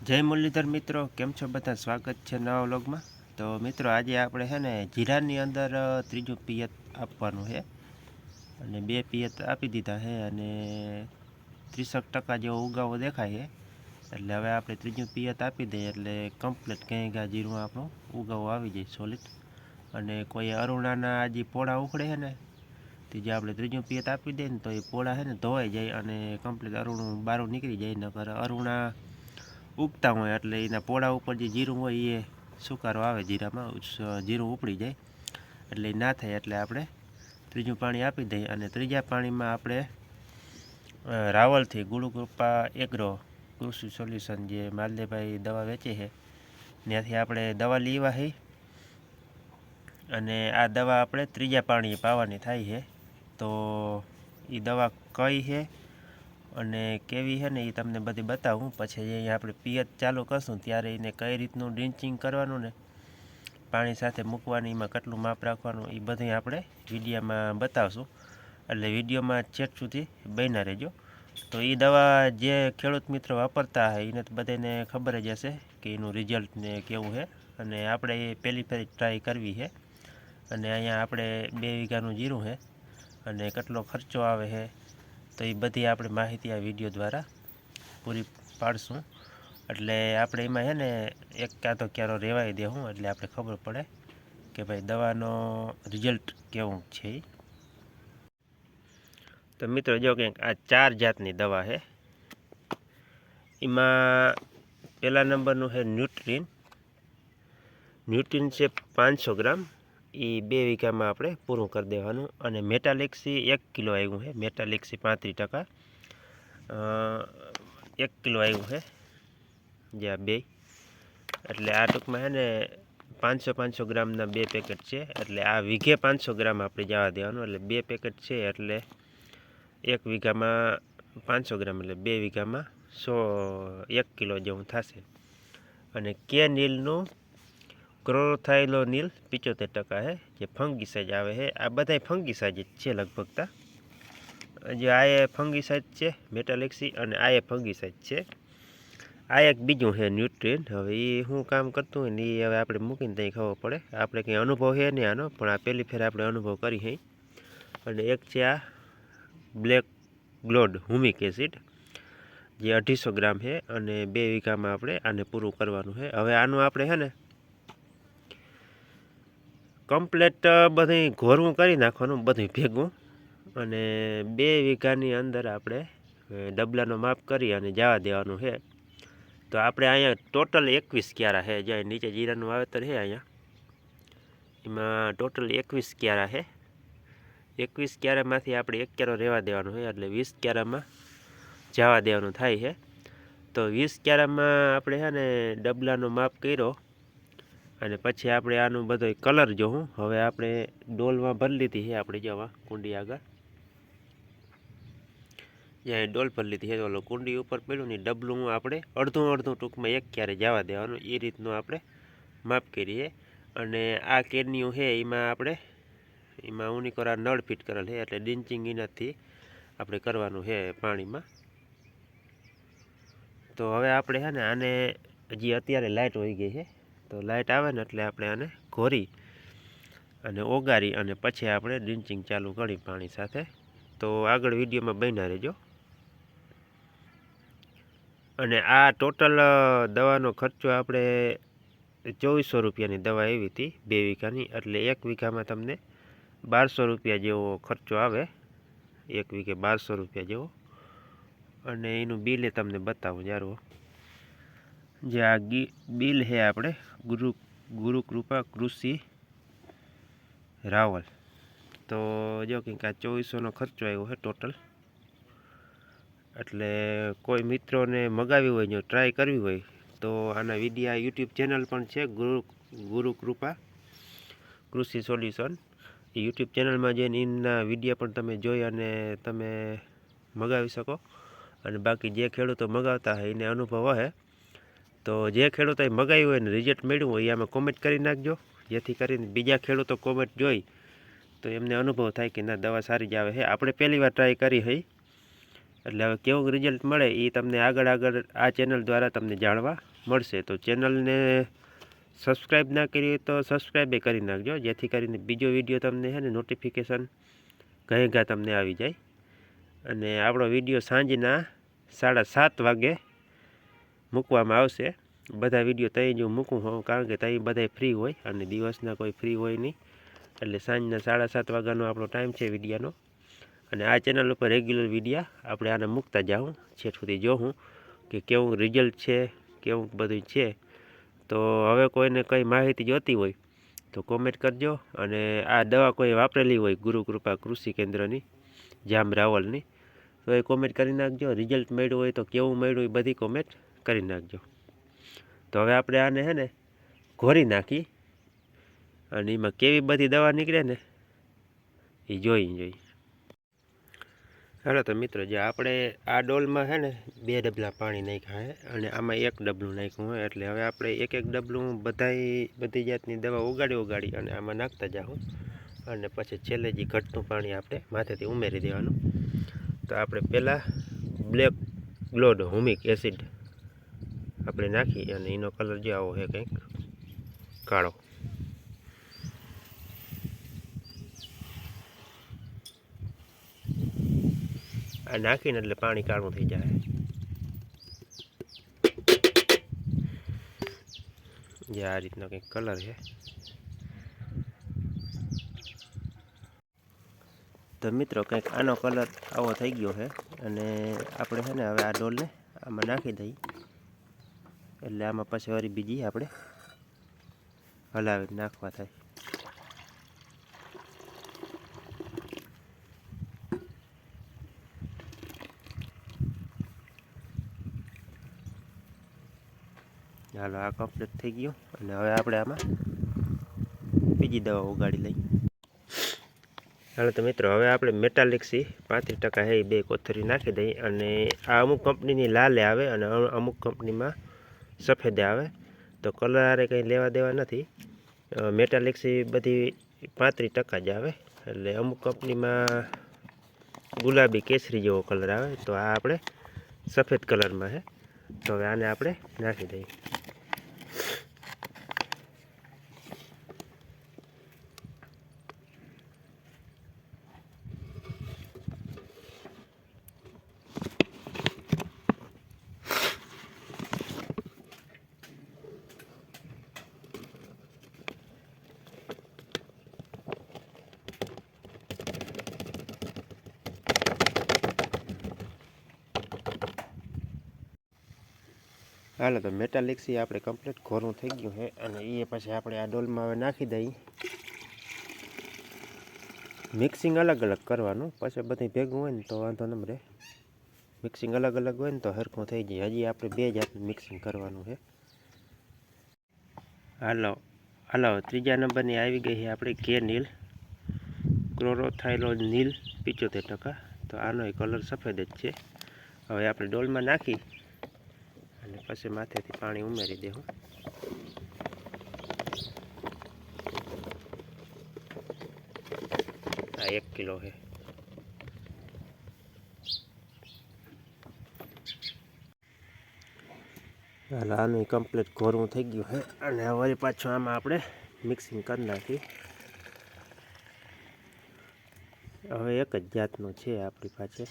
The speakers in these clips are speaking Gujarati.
જય મુરલીધર મિત્રો, કેમ છો બધા? સ્વાગત છે નવા વ્લોગમાં. તો મિત્રો, આજે આપણે છે ને જીરાની અંદર ત્રીજું પિયત આપવાનું છે. અને બે પિયત આપી દીધા છે અને ત્રીસક ટકા જેવો ઉગાવો દેખાય છે. એટલે હવે આપણે ત્રીજું પિયત આપી દઈએ, એટલે કમ્પ્લીટ ક્યાંય ગયા જીરું આપણું ઉગાવો આવી જાય સોલિડ અને કોઈ અરુણાના આજે પોળા ઉખડે છે ને, તે જે આપણે ત્રીજું પિયત આપી દઈએ ને, તો એ પોળા છે ને ધોવાઈ જાય અને કમ્પ્લીટ અરુણું બારું નીકળી જાય, નકર અરુણા ઉગતા હોય એટલે એના પોળા ઉપર જે જીરું હોય એ સુકારો આવે જીરામાં જીરું ઉપડી જાય. એટલે ના થાય એટલે આપણે ત્રીજું પાણી આપી દઈએ અને ત્રીજા પાણીમાં આપણે રાવલથી ગુરુકૃપા એગ્રો કૃષિ સોલ્યુશન જે માલદેભાઈ દવા વેચે છે, ત્યાંથી આપણે દવા લેવા છે અને આ દવા આપણે ત્રીજા પાણીએ પાવાની થાય છે. તો એ દવા કઈ છે? અને કેવી છે ને એ તમને બધી બતાવું. પછી અહીંયા આપણે પિયત ચાલુ કરશું, ત્યારે એને કઈ રીતનું ડ્રિન્ચિંગ કરવાનું ને પાણી સાથે મૂકવાની, એમાં કેટલું માપ રાખવાનું, એ બધું આપણે વિડીયોમાં બતાવશું. એટલે વિડીયોમાં છેક સુધી બન્યા રહેજો. તો એ દવા જે ખેડૂત મિત્રો વાપરતા હોય એને તો બધાને ખબર જ હશે કે એનું રિઝલ્ટ ને કેવું છે અને આપણે એ પહેલી ફેરી ટ્રાય કરવી છે અને અહીંયા આપણે બે વીઘાનું જીરું છે અને કેટલો ખર્ચો આવે છે તો એ બધી આપણે માહિતી આ વીડિયો દ્વારા પૂરી પાડશું. એટલે આપણે એમાં છે ને એક કાં તો ક્યારો રેવાઈ દેવું એટલે આપણે ખબર પડે કે ભાઈ દવાનો રિઝલ્ટ કેવું છે. તો મિત્રો જો કંઈક આ ચાર જાતની દવા છે એમાં પહેલા નંબરનું છે ન્યુટ્રીન. ન્યુટ્રીન છે પાંચસો ગ્રામ. એ બે વીઘામાં આપણે પૂરું કરી દેવાનું. અને મેટાલેક્સી એક કિલો આવ્યું છે મેટાલેક્સી પાંત્રીસ ટકા. એક કિલો આવ્યું છે જે આ બે. એટલે આ ટૂંકમાં છે ને પાંચસો પાંચસો ગ્રામના બે પેકેટ છે. એટલે આ વીઘે પાંચસો ગ્રામ આપણે જવા દેવાનું. એટલે બે પેકેટ છે એટલે એક વીઘામાં પાંચસો ગ્રામ. એટલે બે વીઘામાં સો, એક કિલો જેવું થશે. અને કે નીલનું ક્રોથાઇલોનિલ પિચોતેર ટકા છે જે ફંગીસાઇડ આવે છે આ બધાય ફંગીસાઇડ છે લગભગ તા. જે આ એ ફંગીસાઇડ છે, મેટાલેક્સી, અને આ એ ફંગીસાઇડ છે. આ એક બીજું છે ન્યુટ્રીન હવે એ શું કામ કરતું હોય ને એ હવે આપણે મૂકીને ત્યાં ખબર પડે. આપણે કંઈ અનુભવ છે નહીં આનો, પણ આ પહેલી ફેર આપણે અનુભવ કરી છે અને એક છે આ બ્લેક ગ્લોડ હુમિક એસિડ, જે અઢીસો ગ્રામ છે અને બે વીઘામાં આપણે આને પૂરું કરવાનું છે હવે આનું આપણે છે ને કમ્પ્લેટ બધું ઘોરવું કરી નાખવાનું બધું ભેગું. અને બે વીઘાની અંદર આપણે ડબલાનો માપ કરી અને જવા દેવાનું છે. તો આપણે અહીંયા ટોટલ એકવીસ ક્યારા છે જ્યાં નીચે જીરાનું વાવેતર છે અહીંયા. એમાં ટોટલ એકવીસ ક્યારા છે. એકવીસ ક્યારામાંથી આપણે એક ક્યારો રહેવા દેવાનો છે, એટલે વીસ ક્યારામાં જવા દેવાનું થાય છે. તો વીસ ક્યારામાં આપણે છે ને ડબલાનો માપ કર્યો અને પછી આપણે આનું બધો કલર જોવું હવે આપણે ડોલમાં ભરી લીધી છે આપણે જવા, કુંડી આગળ. જ્યાં ડોલ ભરી લીધી છે. ઓલો કુંડી ઉપર પડ્યું ને ડબલું આપણે અડધું અડધું ટૂંકમાં એક ક્યારે જવા દેવાનું, એ રીતનું આપણે માપ કરીએ. અને આ કેરનીયું છે, એમાં આપણે, એમાં ઉનિકોરા નળ ફિટ કરેલ છે, એટલે ડિન્ચિંગ એનાથી આપણે કરવાનું છે પાણીમાં. તો હવે આપણે છે ને આને, હજી અત્યારે લાઇટ હોઈ ગઈ છે. તો લાઇટ આવે ને એટલે આપણે આને ઘોરી અને ઓગારી અને પછી આપણે ડ્રિન્ચિંગ ચાલુ કરી પાણી સાથે. તો આગળ વિડીયોમાં બન્યા રહેજો. અને આ ટોટલ દવાનો ખર્ચો આપણે ચોવીસો રૂપિયાની દવા એવી હતી, બે વીઘાની. એટલે એક વીઘામાં તમને બારસો રૂપિયા જેવો ખર્ચો આવે. એક વીઘે બારસો રૂપિયા જેવો. અને એનું બિલ તમને બતાવું જારો જે આ બિલ છે આપણે ગુરુ ગુરુકૃપા કૃષિ રાવલ. તો જો કંઈક આ ચોવીસોનો ખર્ચો આવ્યો છે ટોટલ. એટલે કોઈ મિત્રોને મગાવી હોય જો ટ્રાય કરવી હોય, તો આના વિડીયા યુટ્યુબ ચેનલ પણ છે, ગુરુ ગુરુકૃપા કૃષિ સોલ્યુશન. યુટ્યુબ ચેનલમાં જઈને એના વિડીયા પણ તમે જોઈ અને તમે મગાવી શકો. અને બાકી જે ખેડૂતો મગાવતા હોય એને અનુભવ હે. તો જે ખેડૂતોએ મગાવ્યું હોય ને રિઝલ્ટ મળ્યું હોય એ આમાં કોમેન્ટ કરી નાખજો. જેથી કરીને બીજા ખેડૂતો કોમેન્ટ જોઈ તો એમને અનુભવ થાય કે ના, દવા સારી જ આવે છે. આપણે પહેલી વાર ટ્રાય કરી હઈ. એટલે હવે કેવું રિઝલ્ટ મળે એ તમને આગળ આગળ આ ચેનલ દ્વારા તમને જાણવા મળશે. તો ચેનલને સબસ્ક્રાઈબ ના કરી તો સબસ્ક્રાઈબ કરી નાખજો. જેથી કરીને બીજો વીડિયો તમને છે ને નોટિફિકેશન ઘેઘા તમને આવી જાય. અને આપણો વીડિયો સાંજના સાડા સાત વાગે મૂકવામાં આવશે. બધા વીડિયો ત્યાં જ હું મૂકું હોઉં કારણ કે ત્યાં બધા ફ્રી હોય અને દિવસના કોઈ ફ્રી હોય નહીં. એટલે સાંજના સાડા સાત વાગ્યાનો આપણો ટાઈમ છે વિડીયાનો. અને આ ચેનલ ઉપર રેગ્યુલર વિડીયા આપણે આને મૂકતા જાઉં. છેક સુધી જોઉં કે કેવું રિઝલ્ટ છે, કેવું બધું છે. તો હવે કોઈને કંઈ માહિતી જોતી હોય તો કોમેન્ટ કરજો. અને આ દવા કોઈ વાપરેલી હોય ગુરુકૃપા કૃષિ કેન્દ્રની જામ રાવલની તો એ કોમેન્ટ કરી નાખજો. રિઝલ્ટ મળ્યું હોય તો કેવું મળ્યું એ બધી કોમેન્ટ કરી નાખજો. તો હવે આપણે આને છે ને ઘોરી નાખી અને એમાં કેવી બધી દવા નીકળે ને એ જોઈ જોઈ હાલો તો મિત્રો, જે આપણે આ ડોલમાં છે ને બે ડબલા પાણી નાખ્યા હે અને આમાં એક ડબલું નાખ્યું હોય એટલે હવે આપણે એક એક ડબલું બધાય, બધી જાતની દવા ઉગાડી ઉગાડી અને આમાં નાખતા જાઉં અને પછી છેલ્લે જે ઘટતું પાણી આપણે માથેથી ઉમેરી દેવાનું. તો આપણે પહેલાં બ્લેક ગ્લોડ હુમિક એસિડ આપણે નાખી અને એનો કલર જે આવો છે કંઈક, કાળો. આ નાખીને એટલે પાણી કાળું થઈ જાય. જે આ રીતનો કંઈક કલર છે. તો મિત્રો કંઈક આનો કલર આવો થઈ ગયો છે અને આપણે છે ને હવે આ ડોલને આમાં નાખી દઈએ. એટલે આમાં પછી વળી બીજી આપણે હલાવી નાખવા થાય. ચાલો આ કમ્પ્લીટ થઈ ગયું અને હવે આપણે આમાં બીજી દવા ઉગાડી લઈ ચાલો તો મિત્રો, હવે આપણે મેટાલિક્સી પાંત્રીસ ટકા હે બે કોથરી નાખી દઈ અને આ અમુક કંપનીની લાલે આવે અને અમુક કંપનીમાં સફેદે આવે, તો કલર કંઈ લેવા દેવા નથી. મેટાલિક્સી બધી પાંત્રીસ ટકા જ આવે. એટલે અમુક કંપનીમાં ગુલાબી કેસરી જેવો કલર આવે, તો આ આપણે સફેદ કલરમાં છે તો હવે આને આપણે નાખી દઈએ. હાલો, તો મેટાલિક્સી આપણે કમ્પ્લીટ ઘોરું થઈ ગયું છે અને એ પછી આપણે આ ડોલમાં હવે નાખી દઈએ. મિક્સિંગ અલગ અલગ કરવાનું, પછી બધી ભેગું હોય ને તો વાંધો ન રહે. મિક્સિંગ અલગ અલગ હોય ને તો હરખું થઈ જાય. હજી આપણે બે જાતનું મિક્સિંગ કરવાનું છે. હાલો હાલો, ત્રીજા નંબરની આવી ગઈ છે આપણે કે નીલ. ક્લોરોથાઇલો નીલ પિચોતેર ટકા. તો આનો કલર સફેદ જ છે. હવે આપણે ડોલમાં નાખી પછી માથેથી પાણી ઉમેરી દેવું આ એક કિલો છે હાલ, આનું કમ્પ્લીટ ઘોરવું થઈ ગયું છે અને હવે પાછું આમાં આપણે મિક્સિંગ કરી નાખી. હવે એક જ જાતનું છે આપણી પાસે.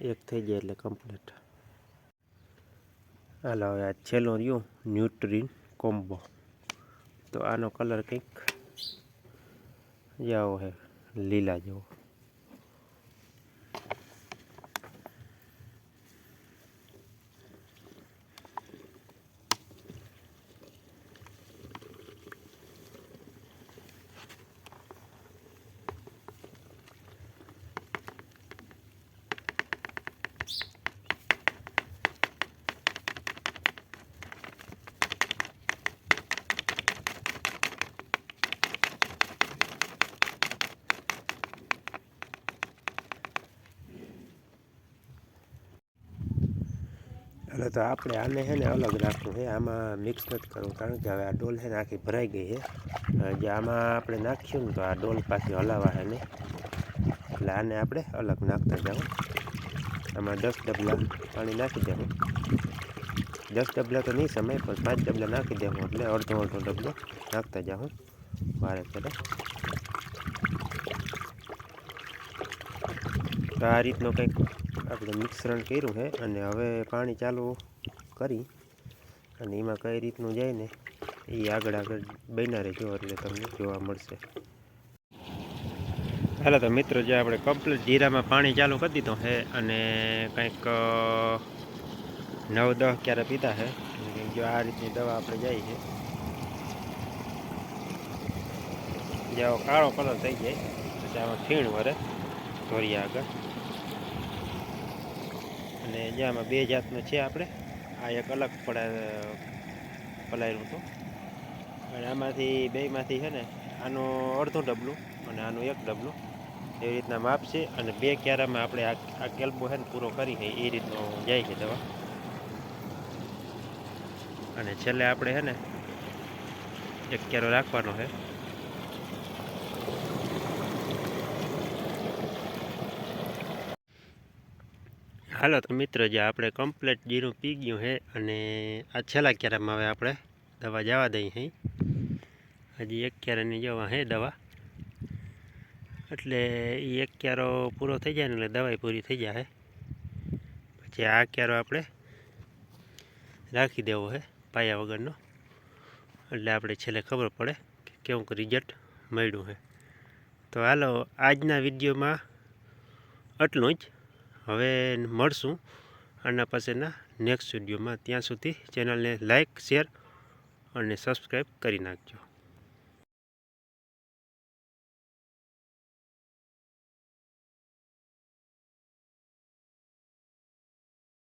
એક થઈ જાય એટલે કમ્પ્લીટ હાલો, હવે આ છેલ્લો રહ્યું ન્યુટ્રીન કોમ્બો તો આનો કલર કંઈક જાવો છે લીલા જેવો. એટલે તો આપણે આને છે ને અલગ રાખવું છે. આમાં મિક્સ નથી કરવું, કારણ કે હવે આ ડોલ છે ને આખી ભરાઈ ગઈ છે. જે આમાં આપણે નાખ્યું ને તો આ ડોલ પાછી હલાવા છે ને. એટલે આને આપણે અલગ નાખતા જાઓ. આમાં દસ ડબલા પાણી નાખી દેવું. દસ ડબલા તો નહીં સમય, પણ પાંચ ડબલા નાખી દેવું. એટલે અડધો અડધો ડબલો નાખતા જાઉં વારે ફેરે તો આ રીતનું કંઈક આપણે મિશ્રણ કર્યું છે અને હવે પાણી ચાલુ કરી અને એમાં કઈ રીતનું જાય ને એ આગળ આગળ બન્યા રહેજો એટલે તમને જોવા મળશે. હાલો તો મિત્રો, જે આપણે કમ્પ્લીટ જીરામાં પાણી ચાલુ કરી દીધું છે અને કંઈક નવ દહ ક્યારે પીતા છે. જો આ રીતની દવા આપણે જાય છે. જેવો કાળો કલર થઈ જાય, પછી આમાં ખીણ વરે ધોરિયા આગળ. અને જે આમાં બે જાતનું છે આપણે, આ એક અલગ પડે પલાયેલું હતું. અને આમાંથી બેમાંથી છે ને, આનું અડધું ડબલું અને આનું એક ડબલું એવી રીતના માપ છે અને બે ક્યારામાં આપણે આ કેલ્બો છે ને પૂરો કરી છે, એ રીતનો જાય છે દવા. અને છેલ્લે આપણે છે ને, એક ક્યારો રાખવાનો છે. હાલો, તો મિત્રો, જે આપણે કમ્પ્લેટ જીરું પી ગયું છે અને આ છેલ્લા ક્યારામાં હવે આપણે દવા જવા દઈએ હે હજી એક ક્યારાની જવા હે દવા. એટલે એ એક ક્યારો પૂરો થઈ જાય ને એટલે દવાઈ પૂરી થઈ જાય પછી આ ક્યારો આપણે રાખી દેવો છે પાયા વગરનો. એટલે આપણે છેલ્લે ખબર પડે કે કેવું રિઝલ્ટ મળ્યું છે. તો હાલો, આજના વિડીયોમાં આટલું જ. હવે મળશું. આના પાસેના નેક્સ્ટ વિડીયોમાં. ત્યાં સુધી ચેનલને લાઇક શેર અને સબસ્ક્રાઈબ કરી નાખજો.